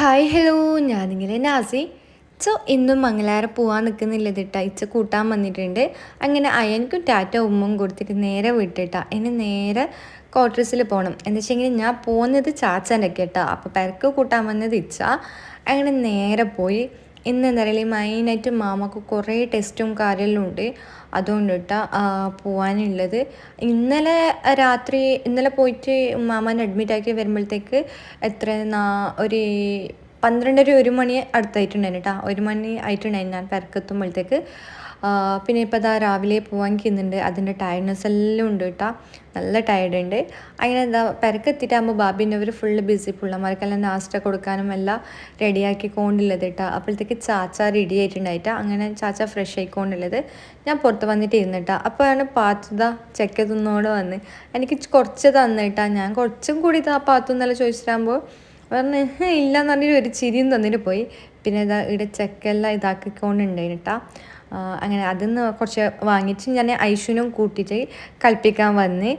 Hi hello ഞാനിങ്ങനെ Nasi. So ഇന്നും മംഗലാരം പോവാൻ നിൽക്കുന്നില്ല ഇതിട്ടാ ഇച്ച കൂട്ടാൻ വന്നിട്ടുണ്ട്. അങ്ങനെ അയനക്കും ടാറ്റ ഉമ്മും കൊടുത്തിട്ട് നേരെ വിട്ടിട്ടാ. ഇനി നേരെ ക്വാർട്ടേഴ്സിൽ പോകണം എന്താ വെച്ചെങ്കിൽ ഞാൻ പോകുന്നത് ചാച്ചന്റെ കേട്ടോ അപ്പോൾ പെരക്ക് കൂട്ടാൻ വന്നത് ഇച്ച. അങ്ങനെ നേരെ പോയി. ഇന്ന് എന്താ പറയുക മെയിനായിട്ട് മാമക്ക് കുറേ ടെസ്റ്റും കാര്യമെല്ലാം ഉണ്ട്. അതുകൊണ്ടിട്ടാ പോവാനുള്ളത്. ഇന്നലെ രാത്രി ഇന്നലെ പോയിട്ട് മാമനെ അഡ്മിറ്റ് ആക്കി വരുമ്പോഴത്തേക്ക് എത്ര ഒരു പന്ത്രണ്ടര ഒരു മണി അടുത്തായിട്ടുണ്ടായിരുന്നു കേട്ടോ ഒരു മണി ആയിട്ടുണ്ടായിരുന്നു ഞാൻ പെരക്കെത്തുമ്പോഴത്തേക്ക്. പിന്നെ ഇപ്പോൾ അതാ രാവിലെ പോകാൻ കിന്നുണ്ട്. അതിന്റെ ടയർഡ്നെസ് എല്ലാം ഉണ്ട് കേട്ടോ. നല്ല ടയർഡ് ഉണ്ട്. അങ്ങനെ എന്താ പെരക്കെത്തിയിട്ടാകുമ്പോൾ ബാബിന്റെ അവർ ഫുള്ള് ബിസി പിള്ളമാർക്കെല്ലാം നാസ്റ്റ കൊടുക്കാനും എല്ലാം റെഡിയാക്കി കൊണ്ടുള്ളത് കേട്ടോ. അപ്പോഴത്തേക്ക് ചാച്ച റെഡി ആയിട്ടുണ്ടായിട്ടാ. അങ്ങനെ ചാച്ച ഫ്രഷ് ആയിക്കൊണ്ടുള്ളത്. ഞാൻ പുറത്ത് വന്നിട്ട് ഇരുന്നിട്ടാ അപ്പോഴാണ് പാത്തുത ചെക്ക തിന്നോട് വന്ന്. എനിക്ക് കുറച്ച് തന്നിട്ടാ ഞാൻ കുറച്ചും കൂടി ഇതാ പാത്തു എന്നല്ല ചോദിച്ചിട്ടാകുമ്പോൾ പറഞ്ഞ് ഇല്ലയെന്ന് പറഞ്ഞിട്ട് ഒരു ചിരിയും തന്നിട്ട് പോയി. പിന്നെ ഇതാ ഇവിടെ ചെക്കെല്ലാം ഇതാക്കിക്കൊണ്ടുണ്ടായിട്ടാ അങ്ങനെ അതിൽ നിന്ന് കുറച്ച് വാങ്ങിച്ച് ഞാൻ ഐഷുനും കൂട്ടിയിട്ട് കളിപ്പിക്കാൻ വന്ന്.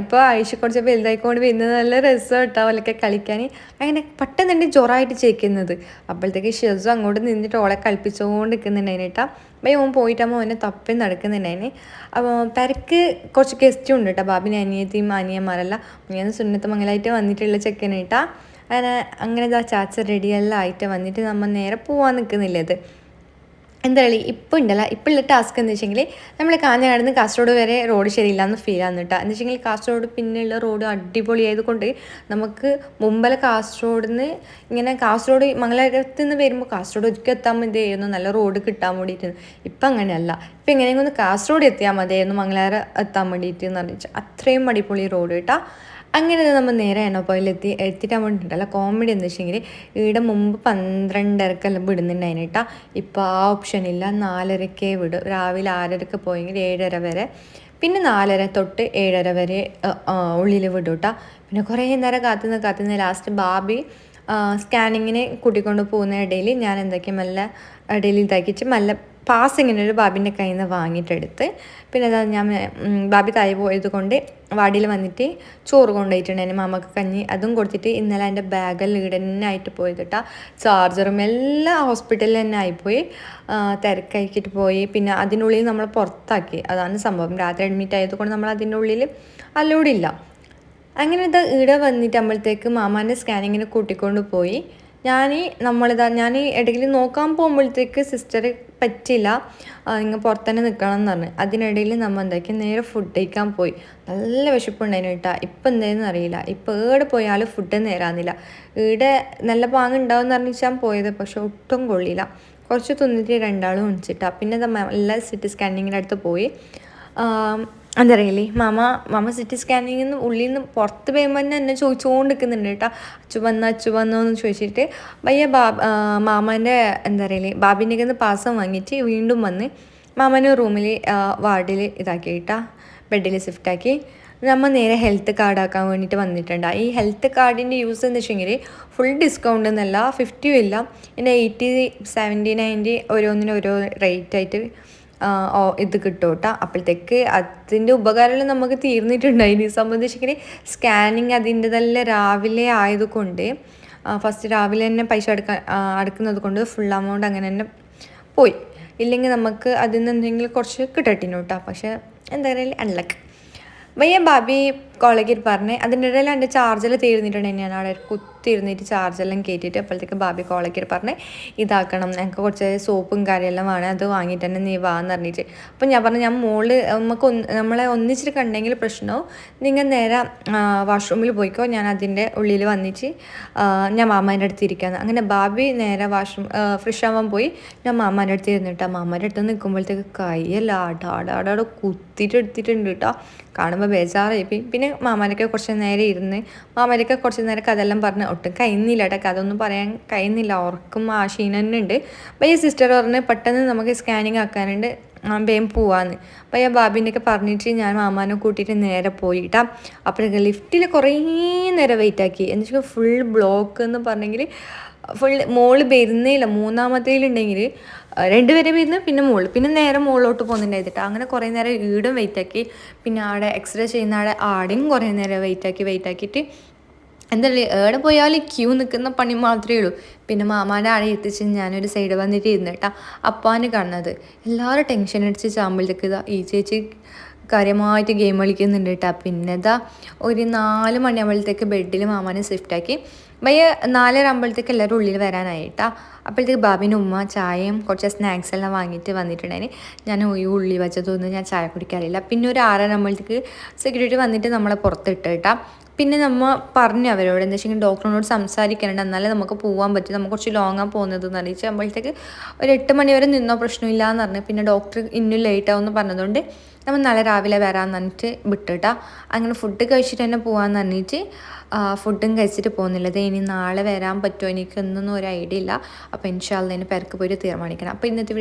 ഇപ്പോൾ ഐഷു കുറച്ച് വലുതായിക്കൊണ്ട് വരുന്നത് നല്ല രസം കേട്ടോ അവലൊക്കെ കളിക്കാൻ. അങ്ങനെ പെട്ടെന്ന് എന്റെ ജോറായിട്ട് ചേക്കുന്നത് അപ്പോഴത്തേക്ക് ഷെസു അങ്ങോട്ട് നിന്നിട്ട് ഓളെ കളിപ്പിച്ചുകൊണ്ട് നിൽക്കുന്നുണ്ടായിന് കേട്ടോ അപ്പോൾ ഓൻ പോയിട്ടാകുമ്പോൾ അവനെ തപ്പി നടക്കുന്നുണ്ടായിന്. അപ്പോൾ പെരക്ക് കുറച്ച് ഗസ്റ്റും ഉണ്ട് കേട്ടോ ബാബിന് അനിയത്തിയും അനിയന്മാരെല്ലാം. ഞാൻ സുന്നത്ത് മംഗലായിട്ട് വന്നിട്ടുള്ള ചെക്കനേട്ടാ അങ്ങനെ അങ്ങനെ ഇതാ ചാച്ച റെഡിയെല്ലാം ആയിട്ട് വന്നിട്ട് നമ്മൾ നേരെ പോകാൻ നിൽക്കുന്നില്ലത് എന്താ കളി ഇപ്പം ഉണ്ടല്ല. ഇപ്പം ഉള്ള ടാസ്ക് എന്ന് വെച്ചെങ്കിൽ നമ്മൾ കാഞ്ഞങ്ങാട് നിന്ന് കാസർഗോഡ് വരെ റോഡ് ശരിയില്ലാന്ന് ഫീൽ ആണ് കേട്ടോ എന്ന് വെച്ചെങ്കിൽ കാസർഗോഡ് പിന്നെയുള്ള റോഡ് അടിപൊളിയായതുകൊണ്ട് നമുക്ക് മുമ്പലെ കാസർഗോഡ് നിന്ന് ഇങ്ങനെ കാസർഗോഡ് മംഗലാപുരത്ത് നിന്ന് വരുമ്പോൾ കാസർഗോഡ് ഒരിക്കൽ എത്താൻ മതിയായിരുന്നു. നല്ല റോഡ് കിട്ടാൻ വേണ്ടിയിട്ട്. ഇപ്പം അങ്ങനെയല്ല. ഇപ്പം എങ്ങനെയെങ്കിലും ഒന്ന് കാസർഗോഡ് എത്തിയാൽ മതിയായിരുന്നു. മംഗലാപുരം എത്താൻ വേണ്ടിയിട്ട് എന്ന് പറഞ്ഞാൽ അത്രയും അടിപൊളി റോഡ് കേട്ടോ അങ്ങനെ നമ്മൾ നേരെ എണ്ണപ്പോയിലെത്തി എത്തിയിട്ട് വേണ്ടിയിട്ടല്ല കോമഡി എന്ന് വെച്ചെങ്കിൽ ഇവിടെ മുമ്പ് പന്ത്രണ്ടരക്കെല്ലാം വിടുന്നുണ്ടായിന് കേട്ടോ ഇപ്പോൾ ആ ഓപ്ഷൻ ഇല്ല. നാലരക്കേ വിടും. രാവിലെ ആറരക്ക് പോയെങ്കിൽ ഏഴര വരെ. പിന്നെ നാലര തൊട്ട് ഏഴര വരെ ഉള്ളിൽ വിടും കേട്ടോ പിന്നെ കുറേ നേരം കാത്തുനിന്ന് കാത്തുനിന്ന് ലാസ്റ്റ് ബാബി സ്കാനിങ്ങിന് കൂട്ടിക്കൊണ്ട് പോകുന്ന ഇടയിൽ ഞാൻ എന്തൊക്കെ നല്ല ഇടയിൽ ഇതാക്കിച്ച് നല്ല പാസ് ഒരു ബാബിന്റെ കയ്യിൽ നിന്ന് വാങ്ങിയിട്ടെടുത്ത്. പിന്നെ അതാ ഞാൻ ബാബി തായി പോയത് കൊണ്ട് വാടിയിൽ വന്നിട്ട് ചോറ് കൊണ്ടുപോയിട്ടുണ്ട്. എന്റെ മാമക്ക് കഞ്ഞി അതും കൊടുത്തിട്ട് ഇന്നലെ എന്റെ ബാഗ് ഇവിടെ തന്നെ ആയിട്ട് പോയത് കേട്ടോ. ചാർജറും എല്ലാം ഹോസ്പിറ്റലിൽ തന്നെ ആയിപ്പോയി. തിരക്കാക്കിയിട്ട് പോയി. പിന്നെ അതിനുള്ളിൽ നമ്മൾ പുറത്താക്കി. അതാണ് സംഭവം. രാത്രി അഡ്മിറ്റ് ആയതുകൊണ്ട് നമ്മൾ അതിന്റെ ഉള്ളിൽ അലോഡില്ല അങ്ങനെ ഇത് ഇവിടെ വന്നിട്ട് മാമാന്റെ സ്കാനിങ്ങിന് കൂട്ടിക്കൊണ്ട് പോയി. ഞാൻ നമ്മളിതാ ഞാൻ ഇടയിൽ നോക്കാൻ പോകുമ്പോഴത്തേക്ക് സിസ്റ്റർ പറ്റില്ല നിങ്ങൾ പുറത്തന്നെ നിൽക്കണം എന്ന് പറഞ്ഞു. അതിനിടയിൽ നമ്മൾ എന്താക്കി നേരെ ഫുഡ് കഴിക്കാൻ പോയി. നല്ല വിശപ്പുണ്ടായിരുന്നു കേട്ടോ. ഇപ്പം എന്തായെന്ന് അറിയില്ല. ഇപ്പം ഏടെ പോയാലും ഫുഡ് നേരാന്നില്ല. ഈടെ നല്ല പാങ്ങ് ഉണ്ടാവും എന്ന് പറഞ്ഞാൽ പോയത് പക്ഷെ ഒട്ടും കൊള്ളില്ല. കുറച്ച് തിന്നിട്ട് രണ്ടാളും ഒഴിച്ചിട്ടാണ് പിന്നെ നല്ല സിറ്റി സ്കാനിങ്ങിന്റെ അടുത്ത് പോയി. എന്താ മാമ മാമ മാമ സിറ്റി സ്കാനിങ്ങിൽ നിന്ന് ഉള്ളിൽ നിന്ന് പുറത്ത് പോകുമ്പോൾ തന്നെ എന്നെ ചോദിച്ചുകൊണ്ട് നിൽക്കുന്നുണ്ട് കേട്ടോ. അച്ചു വന്ന അച്ചു വന്നോ എന്ന് ചോദിച്ചിട്ട് വയ്യ ബാബ മാമന്റെ എന്താ പറയില്ലേ ബാബിന്റെ നിന്ന് പാസം വാങ്ങിയിട്ട് വീണ്ടും വന്ന് മാമനെ റൂമിൽ വാർഡിൽ ഇതാക്കി കേട്ടാ. ബെഡിൽ ഷിഫ്റ്റാക്കി നമ്മൾ നേരെ ഹെൽത്ത് കാർഡ് ആക്കാൻ വേണ്ടിയിട്ട് വന്നിട്ടുണ്ട്. ഈ ഹെൽത്ത് കാർഡിന്റെ യൂസ് എന്ന് വെച്ചെങ്കിൽ ഫുൾ ഡിസ്കൗണ്ട് എന്നല്ല ഫിഫ്റ്റിയും ഇല്ല. പിന്നെ എയ്റ്റി സെവന്റി നയന്റി ഓരോന്നിനും ഓരോ റേറ്റ് ആയിട്ട് ഇത് കിട്ടും കേട്ടോ അപ്പോഴത്തേക്ക് അതിന്റെ ഉപകാരമെല്ലാം നമുക്ക് തീർന്നിട്ടുണ്ട്. അതിനെ സംബന്ധിച്ചെങ്കിൽ സ്കാനിങ് അതിന്റെ അതിന്റെതെല്ലാം രാവിലെ ആയതുകൊണ്ട് ഫസ്റ്റ് രാവിലെ തന്നെ പൈസ അടക്കാൻ അടക്കുന്നത് കൊണ്ട് ഫുൾ എമൗണ്ട് അങ്ങനെ തന്നെ പോയി. ഇല്ലെങ്കിൽ നമുക്ക് അതിൽ നിന്ന് എന്തെങ്കിലും കുറച്ച് കിട്ടട്ടിനു കേട്ടോ പക്ഷേ എന്താ പറയുക അൺലക്ക് വയ്യ ബാബി. കോളേജിൽ പറഞ്ഞ് അതിന്റെ ഇടയിൽ എന്റെ ചാർജെല്ലാം തീർന്നിട്ടുണ്ട്. ഞാൻ അവിടെ കുത്തിരുന്നിട്ട് ചാർജെല്ലാം കയറ്റിയിട്ട് അപ്പോഴത്തേക്ക് ബാബി കോളേജിൽ പറഞ്ഞ് ഇതാക്കണം. ഞങ്ങൾക്ക് കുറച്ച് സോപ്പും കാര്യമെല്ലാം വേണം അത് വാങ്ങിയിട്ട് തന്നെ നീ വാന്ന് പറഞ്ഞിട്ട്. അപ്പം ഞാൻ പറഞ്ഞു ഞാൻ മോൾ നമുക്ക് ഒന്ന് നമ്മളെ ഒന്നിച്ചിട്ട് കണ്ടെങ്കിൽ പ്രശ്നമോ നിങ്ങൾ നേരെ വാഷ്റൂമിൽ പോയിക്കോ. ഞാൻ അതിന്റെ ഉള്ളിൽ വന്നിട്ട് ഞാൻ മാമാന്റെ അടുത്ത് ഇരിക്കാന്ന്. അങ്ങനെ ബാബി നേരെ വാഷ്റൂം ഫ്രഷ് ആവാൻ പോയി. ഞാൻ മാമാന്റെ അടുത്ത് ഇരുന്നിട്ടാ. മാമാന്റെ അടുത്ത് നിൽക്കുമ്പോഴത്തേക്ക് കൈയെല്ലാം ആടാടാടാടെ കുത്തിയിട്ട് എടുത്തിട്ടുണ്ട് കേട്ടോ. കാണുമ്പോൾ ബേജാറായി. പിന്നെ മാമാരൊക്കെ കുറച്ച് നേരം ഇരുന്ന് മാമാരൊക്കെ കുറച്ച് നേരം കഥയെല്ലാം പറഞ്ഞ് ഒട്ടും കഴിയുന്നില്ല കേട്ടോ. കഥ ഒന്നും പറയാൻ കഴിയുന്നില്ല. ഓർക്കും ആ ക്ഷീണം ഉണ്ട്. അപ്പോൾ ഈ സിസ്റ്റർ പറഞ്ഞ് പെട്ടെന്ന് നമുക്ക് സ്കാനിങ് ആക്കാനുണ്ട്. വേഗം പോവാന്ന്. അപ്പോൾ ഞാൻ ബാബിന്റെയൊക്കെ പറഞ്ഞിട്ട് ഞാൻ മാമാനെ കൂട്ടിയിട്ട് നേരെ പോയിട്ടാ. അപ്പോഴൊക്കെ ലിഫ്റ്റിൽ കുറേ നേരം വെയിറ്റ് ആക്കി. എന്ന് വെച്ചാൽ ഫുൾ ബ്ലോക്ക് എന്ന് പറഞ്ഞെങ്കിൽ ഫുൾ മോൾ വരുന്നേയില്ല. മൂന്നാമത്തേലുണ്ടെങ്കിൽ രണ്ടുപേരെ വരുന്നു പിന്നെ മോൾ. പിന്നെ നേരെ മുകളിലോട്ട് പോകുന്നുണ്ടായിട്ട് അങ്ങനെ കുറേ നേരം ഈടും വെയിറ്റ് ആക്കി. പിന്നെ അവിടെ എക്സ്റേ ചെയ്യുന്ന ആടെ ആടെയും കുറേ നേരം വെയിറ്റ് ആക്കി വെയിറ്റ് ആക്കിയിട്ട് എന്തായാലും എവിടെ പോയാലും ക്യൂ നിൽക്കുന്ന പണി മാത്രമേ ഉള്ളൂ. പിന്നെ മാമാന്റെ ആടെ എത്തിച്ച് ഞാനൊരു സൈഡ് വന്നിട്ട് ഇരുന്നിട്ടാ അപ്പാന് കാണുന്നത്. എല്ലാവരും ടെൻഷൻ അടിച്ച് ചാമ്പലത്തേക്ക് ഇതാ ഈ ചേച്ചി കാര്യമായിട്ട് ഗെയിം കളിക്കുന്നുണ്ട് കേട്ടോ പിന്നെ ഇതാ ഒരു നാല് മണിയാകുമ്പോഴത്തേക്ക് ബെഡിൽ മാമാനെ സ്വിഫ്റ്റ് ആക്കി. ഭയ്യ നാലര ആകുമ്പോഴത്തേക്ക് എല്ലാവരും ഉള്ളിൽ വരാനായിട്ടാ അപ്പോഴത്തേക്ക് ബാബിന്റെ ഉമ്മ ചായയും കുറച്ച് സ്നാക്സ് എല്ലാം വാങ്ങിയിട്ട് വന്നിട്ടുണ്ടായിരുന്നു ഞാൻ ഈ ഉള്ളി വെച്ചതൊന്നും ഞാൻ ചായ കുടിക്കാറില്ല. പിന്നെ ഒരു ആറര ആകുമ്പോഴത്തേക്ക് സെക്യൂരിറ്റി വന്നിട്ട് നമ്മളെ പുറത്തിട്ട് കേട്ടാ പിന്നെ നമ്മൾ പറഞ്ഞു അവരോട് എന്താ വെച്ചെങ്കിൽ ഡോക്ടറിനോട് സംസാരിക്കാനുണ്ട് എന്നാലേ നമുക്ക് പോകാൻ പറ്റും. നമുക്ക് കുറച്ച് ലോങ്ങാണ് പോകുന്നത് എന്ന് അറിയിച്ചാകുമ്പോഴത്തേക്ക് ഒരു എട്ട് മണി വരെ നിന്നോ പ്രശ്നമില്ല എന്ന് പറഞ്ഞു. പിന്നെ ഡോക്ടർ ഇന്നും ലേറ്റ് ആവുമെന്ന് പറഞ്ഞതുകൊണ്ട് നമ്മൾ നാളെ രാവിലെ വരാമെന്ന് പറഞ്ഞിട്ട് വിട്ടിട്ടാ. അങ്ങനെ ഫുഡ് കഴിച്ചിട്ട് തന്നെ പോകാമെന്ന് പറഞ്ഞിട്ട് ഫുഡും കഴിച്ചിട്ട് പോകുന്നില്ലത് ഇനി നാളെ വരാൻ പറ്റുമോ? എനിക്കൊന്നും ഒരു ഐഡിയ ഇല്ല. അപ്പോൾ ഇൻഷാല്ല ഇനി പെരക്ക് പോയിട്ട് തീരുമാനിക്കണം. അപ്പോൾ ഇന്നത്തെ